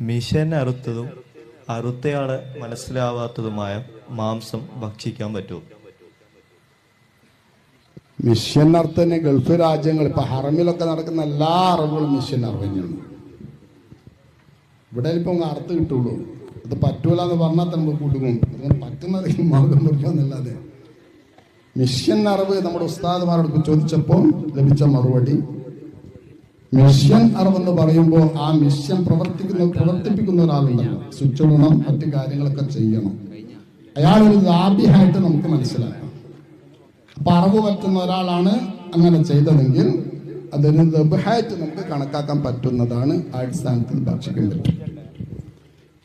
Mission അറുത്തതും അറുത്തയാളെ മനസ്സിലാവാത്തതുമായ മാംസം ഭക്ഷിക്കാൻ പറ്റുമോ? മിഷൻ അർത്ഥം ഗൾഫ് രാജ്യങ്ങൾ ഇപ്പൊ ഹറമിലൊക്കെ നടക്കുന്ന എല്ലാ അറിവുകളും മിഷൻ അറിഞ്ഞാണ് ഇവിടെ ഇപ്പൊ അർത്ഥം കിട്ടുള്ളൂ. അത് പറ്റൂല എന്ന് പറഞ്ഞാൽ തന്നെ കൂട്ടുകൊണ്ട് അങ്ങനെ പറ്റുന്നത് ഈ മാർഗം പറ്റുമെന്നല്ലാതെ മിഷൻ അറിവ് നമ്മുടെ ഉസ്താദ്മാരോട് ചോദിച്ചപ്പോൾ ലഭിച്ച മറുപടി മിഷൻ അറിവെന്ന് പറയുമ്പോൾ ആ മിഷൻ പ്രവർത്തിക്കുന്ന പ്രവർത്തിപ്പിക്കുന്ന ഒരാളുണ്ടല്ലോ സ്വിച്ച് ഇടണം മറ്റു കാര്യങ്ങളൊക്കെ ചെയ്യണം. അയാളൊരു ലാഭ്യമായിട്ട് നമുക്ക് മനസ്സിലാക്കാം. അപ്പൊ അറിവ് പറ്റുന്ന ഒരാളാണ് അങ്ങനെ ചെയ്തതെങ്കിൽ അതൊരു ദബഹായിട്ട് നമുക്ക് കണക്കാക്കാൻ പറ്റുന്നതാണ് അടിസ്ഥാനത്തിൽ ഭക്ഷിക്കാൻ പറ്റും.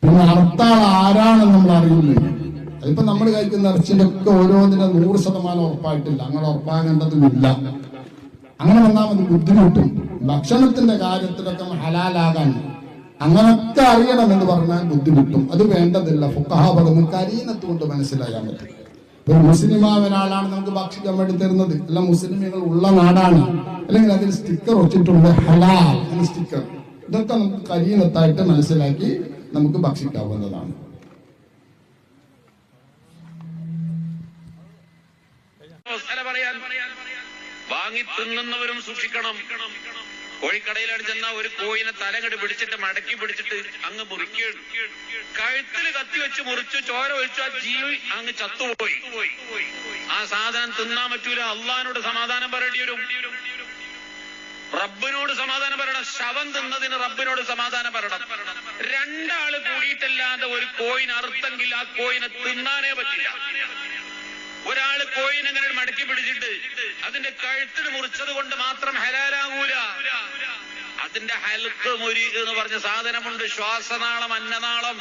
പിന്നെ അർത്ഥാൾ ആരാണെന്ന് നമ്മൾ അറിയുന്നില്ല അതിപ്പോ നമ്മൾ കഴിക്കുന്ന ഇറച്ചിന്റെ ഓരോന്നിനും നൂറ് ശതമാനം ഉറപ്പായിട്ടില്ല. അങ്ങനെ ഉറപ്പാകേണ്ടതുമില്ല. അങ്ങനെ വന്നാൽ മതി ബുദ്ധിമുട്ടും. ഭക്ഷണത്തിന്റെ കാര്യത്തിലൊക്കെ ഹലാലാകാൻ അങ്ങനൊക്കെ അറിയണം എന്ന് പറഞ്ഞാൽ ബുദ്ധിമുട്ടും. അത് വേണ്ടതില്ല. ഫുക്കഹ പറഞ്ഞു കരീനത്ത് കൊണ്ട് മനസ്സിലാക്കാൻ പറ്റും. ഒരു മുസ്ലിമായ ഒരാളാണ് നമുക്ക് ഭക്ഷിക്കാൻ വേണ്ടി തരുന്നത്. അല്ല മുസ്ലിമുകൾ ഉള്ള നാടാണ്. അല്ലെങ്കിൽ അതിൽ സ്റ്റിക്കർ വെച്ചിട്ടുണ്ട് ഹലാൽ എന്ന സ്റ്റിക്കർ. ഇതൊക്കെ നമുക്ക് കരീനത്തായിട്ട് മനസ്സിലാക്കി നമുക്ക് ഭക്ഷിക്കാവുന്നതാണ്. വാങ്ങി തിന്നുന്നവരും സൂക്ഷിക്കണം. കോഴിക്കടയിലാണ് ചെന്ന ഒരു കോയിനെ തലങ്ങട് പിടിച്ചിട്ട് മടക്കി പിടിച്ചിട്ട് അങ്ങ് മുറിക്കുകയാണ് കഴുത്തിൽ കത്തി വെച്ച് മുറിച്ചു ചോര ഒഴിച്ചു ആ ജീവി അങ്ങ് ചത്തുപോയി. ആ സാധനം തിന്നാൻ പറ്റൂല. അള്ളഹാനോട് സമാധാനം പറയേണ്ടി വരും. റബ്ബിനോട് സമാധാനം പറയണം. ശവം തിന്നതിന് റബ്ബിനോട് സമാധാനം പറയണം. രണ്ടാൾ കൂടിയിട്ടല്ലാതെ ഒരു കോയിൻ അറുത്തെങ്കിൽ ആ കോയിനെ തിന്നാനേ പറ്റില്ല. മടക്കി പിടിച്ചിട്ട് അതിന്റെ കഴുത്തിന് മുറിച്ചത് കൊണ്ട് മാത്രം ഹലാലാകൂല അതിന്റെ ഹൽക്ക് മുരി എന്ന് പറഞ്ഞ സാധനമുണ്ട്. ശ്വാസനാളം അന്നനാളം.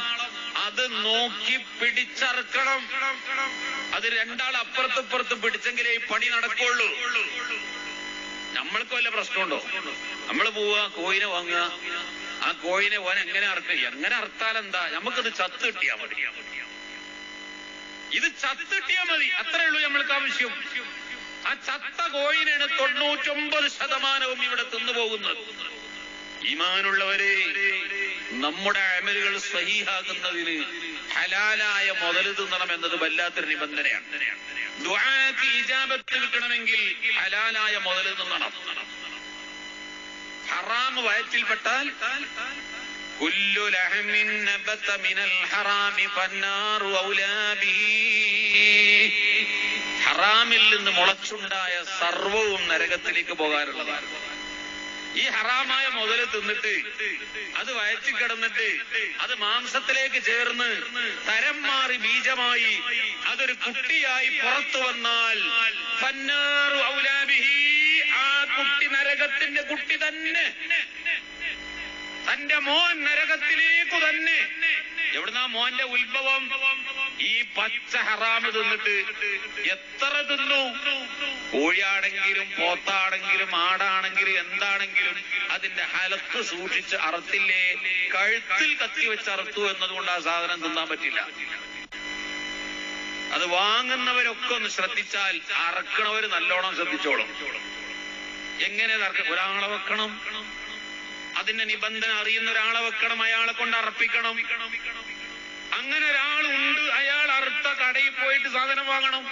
അത് നോക്കി പിടിച്ചറുക്കണം. അത് രണ്ടാൾ അപ്പുറത്തിപ്പുറത്ത് പിടിച്ചെങ്കിലേ ഈ പണി നടക്കുള്ളൂ. നമ്മൾക്ക് വല്ല പ്രശ്നമുണ്ടോ? നമ്മൾ പോവുക കോയിനെ വാങ്ങുക. ആ കോയിനെ ഓൻ എങ്ങനെ അറക്കുക എങ്ങനെ അറുത്താലെന്താ? നമുക്കത് ചത്ത് കിട്ടിയാ മതി. ഇത് ചത്തിട്ടിയാ മതി. അത്രേ ഉള്ളൂ നമ്മൾക്ക് ആവശ്യം. ആ ചത്ത കോയിനാണ് തൊണ്ണൂറ്റൊമ്പത് ശതമാനവും ഇവിടെ തിന്നുപോകുന്നത്. ഈമാനുള്ളവരെ നമ്മുടെ അമലുകൾ സഹിഹാകുന്നതിന് ഹലാലായ മുതൽ തിന്നണം എന്നത് വല്ലാത്തൊരു നിബന്ധനയാണ്. ദുആക്ക് ഇജാബത്ത് കിട്ടണമെങ്കിൽ ഹലാലായ മുതൽ തിന്നണം. ഹറാം വയറ്റിൽപ്പെട്ടാൽ كل لحم نبت من الحرام فالنار أولى به ഹറാമിൽ നിന്ന് മുളച്ചുണ്ടായ സർവവും നരകത്തിലേക്ക് പോകാനുള്ളതാണ് ഈ ഹറാമായ മുതല് തിന്നിട്ട് അത് വയറ്റി കിടന്നിട്ട് അത് മാംസത്തിലേക്ക് ചേർന്ന് തരം മാറി ബീജമായി അതൊരു കുട്ടിയായി പുറത്തു വന്നാൽ ഫന്നാറു ഔലാബിഹി ആ കുട്ടി നരകത്തിന്റെ കുട്ടി തന്നെ തന്റെ മോൻ നരകത്തിലേക്കു തന്നെ. എവിടുന്നാ മോന്റെ ഉത്ഭവം? ഈ പച്ച ഹറാമ് തിന്നിട്ട് എത്ര തിന്നു? കോഴിയാണെങ്കിലും പോത്താണെങ്കിലും ആടാണെങ്കിലും എന്താണെങ്കിലും അതിന്റെ ഹലത്ത് സൂക്ഷിച്ച് അറുത്തില്ലേ? കഴുത്തിൽ കത്തി വെച്ച് അറുത്തു എന്നതുകൊണ്ട് ആ സാധനം തിന്നാൻ പറ്റില്ല. അത് വാങ്ങുന്നവരൊക്കെ ഒന്ന് ശ്രദ്ധിച്ചാൽ അറക്കണവര് നല്ലോണം ശ്രദ്ധിച്ചോളും. എങ്ങനെ ഒരാളെ വെക്കണം അതിന്റെ നിബന്ധന അറിയുന്ന ഒരാളെ വെക്കണം അയാളെ കൊണ്ട് അർപ്പിക്കണം അങ്ങനെ ഒരാൾ ഉണ്ട് അയാൾ അറുത്ത കടയിൽ പോയിട്ട് സാധനം വാങ്ങണം.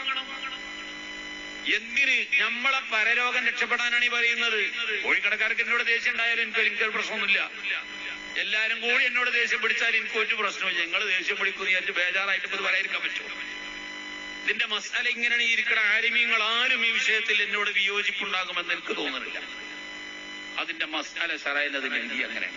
എന്തിന് നമ്മളെ പരരോഗം രക്ഷപ്പെടാനാണ് ഈ പറയുന്നത്? കോഴിക്കടക്കാർക്ക് എന്നോട് ദേഷ്യം ഉണ്ടായാലും എനിക്ക് എനിക്കൊരു പ്രശ്നമൊന്നുമില്ല. എല്ലാരും കൂടി എന്നോട് ദേഷ്യം പിടിച്ചാൽ എനിക്ക് ഒരു പ്രശ്നമില്ല ഞങ്ങൾ ദേഷ്യം പിടിക്കുന്നു വിചാരിച്ച് ബേജാറായിട്ട് ഇത് പറയാതിരിക്കാൻ പറ്റുമോ? ഇതിന്റെ മസാല ഇങ്ങനെയാണ് ഇരിക്കണ ആരുമീങ്ങൾ ആരും ഈ വിഷയത്തിൽ എന്നോട് വിയോജിപ്പുണ്ടാകുമെന്ന് എനിക്ക് തോന്നുന്നില്ല. അതിന്റെ മസാല ശരായുന്നതിന്റെ രീതി അങ്ങനെ?